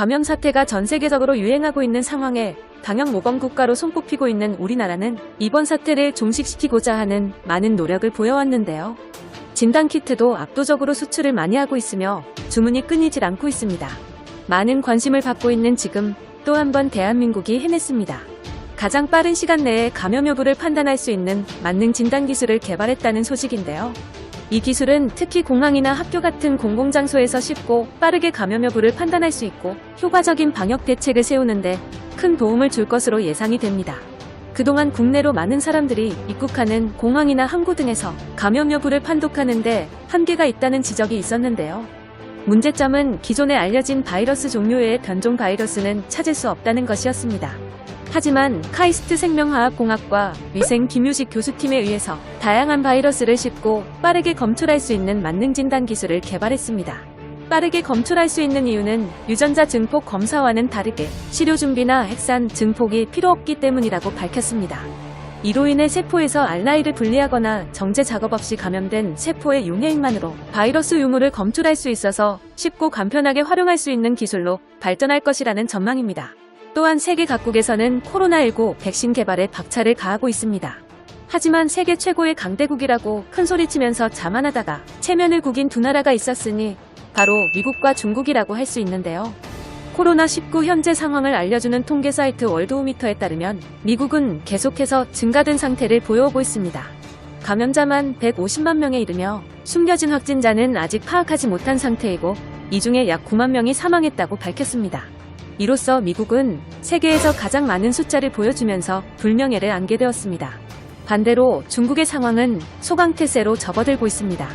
감염 사태가 전 세계적으로 유행하고 있는 상황에 방역 모범 국가로 손꼽히고 있는 우리나라는 이번 사태를 종식시키고자 하는 많은 노력을 보여왔는데요. 진단 키트도 압도적으로 수출을 많이 하고 있으며 주문이 끊이질 않고 있습니다. 많은 관심을 받고 있는 지금 또 한 번 대한민국이 해냈습니다. 가장 빠른 시간 내에 감염 여부를 판단할 수 있는 만능 진단 기술을 개발했다는 소식인데요. 이 기술은 특히 공항이나 학교 같은 공공장소에서 쉽고 빠르게 감염 여부를 판단할 수 있고 효과적인 방역 대책을 세우는데 큰 도움을 줄 것으로 예상이 됩니다. 그동안 국내로 많은 사람들이 입국하는 공항이나 항구 등에서 감염 여부를 판독하는데 한계가 있다는 지적이 있었는데요. 문제점은 기존에 알려진 바이러스 종류 외의 변종 바이러스는 찾을 수 없다는 것이었습니다. 하지만 카이스트 생명화학공학과 위생 김유식 교수팀에 의해서 다양한 바이러스를 쉽고 빠르게 검출할 수 있는 만능 진단 기술을 개발했습니다. 빠르게 검출할 수 있는 이유는 유전자 증폭 검사와는 다르게 치료 준비나 핵산 증폭이 필요 없기 때문이라고 밝혔습니다. 이로 인해 세포에서 알라이를 분리하거나 정제 작업 없이 감염된 세포의 용해인만으로 바이러스 유무를 검출할 수 있어서 쉽고 간편하게 활용할 수 있는 기술로 발전할 것이라는 전망입니다. 또한 세계 각국에서는 코로나19 백신 개발에 박차를 가하고 있습니다. 하지만 세계 최고의 강대국이라고 큰소리치면서 자만하다가 체면을 구긴 두 나라가 있었으니 바로 미국과 중국이라고 할 수 있는데요. 코로나19 현재 상황을 알려주는 통계 사이트 월드오미터에 따르면 미국은 계속해서 증가된 상태를 보여오고 있습니다. 감염자만 150만 명에 이르며 숨겨진 확진자는 아직 파악하지 못한 상태이고 이 중에 약 9만 명이 사망했다고 밝혔습니다. 이로써 미국은 세계에서 가장 많은 숫자를 보여주면서 불명예를 안게 되었습니다. 반대로 중국의 상황은 소강태세로 접어들고 있습니다.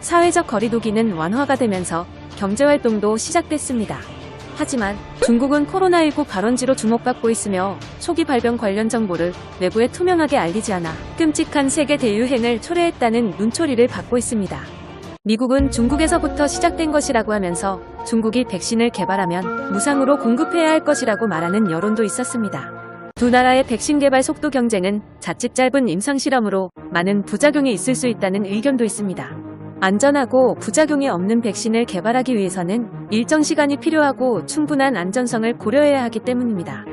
사회적 거리두기는 완화가 되면서 경제활동도 시작됐습니다. 하지만 중국은 코로나19 발원지로 주목받고 있으며 초기 발병 관련 정보를 외부에 투명하게 알리지 않아 끔찍한 세계 대유행을 초래했다는 눈초리를 받고 있습니다. 미국은 중국에서부터 시작된 것이라고 하면서 중국이 백신을 개발하면 무상으로 공급해야 할 것이라고 말하는 여론도 있었습니다. 두 나라의 백신 개발 속도 경쟁은 자칫 짧은 임상실험으로 많은 부작용이 있을 수 있다는 의견도 있습니다. 안전하고 부작용이 없는 백신을 개발하기 위해서는 일정 시간이 필요하고 충분한 안전성을 고려해야 하기 때문입니다.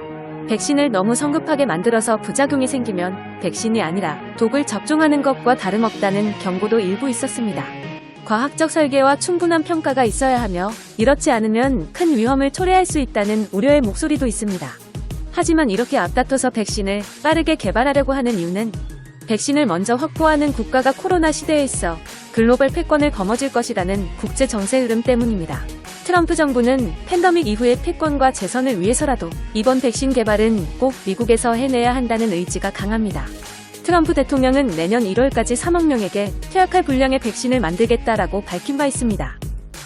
백신을 너무 성급하게 만들어서 부작용이 생기면 백신이 아니라 독을 접종하는 것과 다름없다는 경고도 일부 있었습니다. 과학적 설계와 충분한 평가가 있어야 하며 이렇지 않으면 큰 위험을 초래할 수 있다는 우려의 목소리도 있습니다. 하지만 이렇게 앞다퉈서 백신을 빠르게 개발하려고 하는 이유는 백신을 먼저 확보하는 국가가 코로나 시대에 있어 글로벌 패권을 거머쥘 것이라는 국제 정세 흐름 때문입니다. 트럼프 정부는 팬더믹 이후의 패권과 재선을 위해서라도 이번 백신 개발은 꼭 미국에서 해내야 한다는 의지가 강합니다. 트럼프 대통령은 내년 1월까지 3억 명에게 퇴약할 분량의 백신을 만들겠다라고 밝힌 바 있습니다.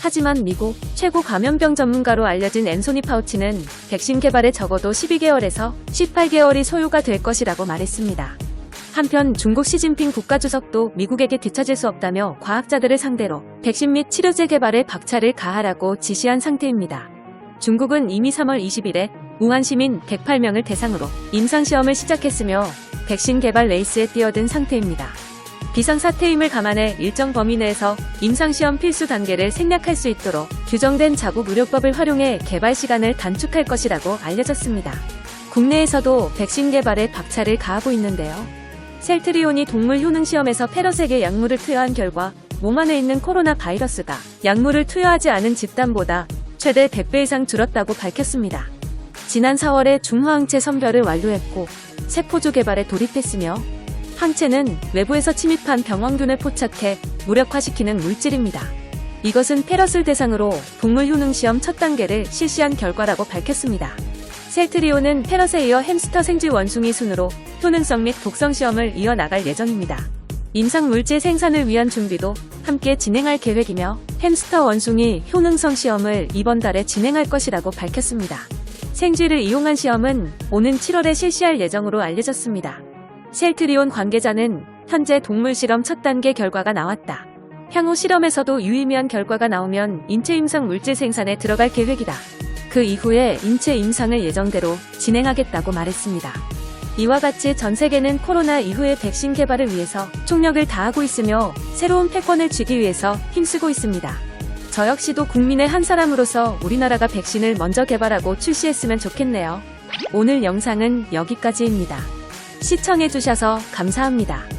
하지만 미국 최고 감염병 전문가로 알려진 앤소니 파우치는 백신 개발에 적어도 12개월에서 18개월이 소요가 될 것이라고 말했습니다. 한편 중국 시진핑 국가주석도 미국에게 뒤처질 수 없다며 과학자들을 상대로 백신 및 치료제 개발에 박차를 가하라고 지시한 상태입니다. 중국은 이미 3월 20일에 우한 시민 108명을 대상으로 임상시험을 시작했으며 백신 개발 레이스에 뛰어든 상태입니다. 비상사태임을 감안해 일정 범위 내에서 임상시험 필수 단계를 생략할 수 있도록 규정된 자국 의료법을 활용해 개발 시간을 단축할 것이라고 알려졌습니다. 국내에서도 백신 개발에 박차를 가하고 있는데요. 셀트리온이 동물 효능 시험에서 페럿에게 약물을 투여한 결과 몸 안에 있는 코로나 바이러스가 약물을 투여하지 않은 집단보다 최대 100배 이상 줄었다고 밝혔습니다. 지난 4월에 중화항체 선별을 완료했고 세포조 개발에 돌입했으며 항체는 외부에서 침입한 병원균을 포착해 무력화시키는 물질입니다. 이것은 페럿을 대상으로 동물 효능 시험 첫 단계를 실시한 결과라고 밝혔습니다. 셀트리온은 페럿에 이어 햄스터 생쥐 원숭이 순으로 효능성 및 독성 시험을 이어나갈 예정입니다. 임상 물질 생산을 위한 준비도 함께 진행할 계획이며 햄스터 원숭이 효능성 시험을 이번 달에 진행할 것이라고 밝혔습니다. 생쥐를 이용한 시험은 오는 7월에 실시할 예정으로 알려졌습니다. 셀트리온 관계자는 현재 동물 실험 첫 단계 결과가 나왔다. 향후 실험에서도 유의미한 결과가 나오면 인체 임상 물질 생산에 들어갈 계획이다. 그 이후에 인체 임상을 예정대로 진행하겠다고 말했습니다. 이와 같이 전 세계는 코로나 이후의 백신 개발을 위해서 총력을 다하고 있으며 새로운 패권을 쥐기 위해서 힘쓰고 있습니다. 저 역시도 국민의 한 사람으로서 우리나라가 백신을 먼저 개발하고 출시했으면 좋겠네요. 오늘 영상은 여기까지입니다. 시청해주셔서 감사합니다.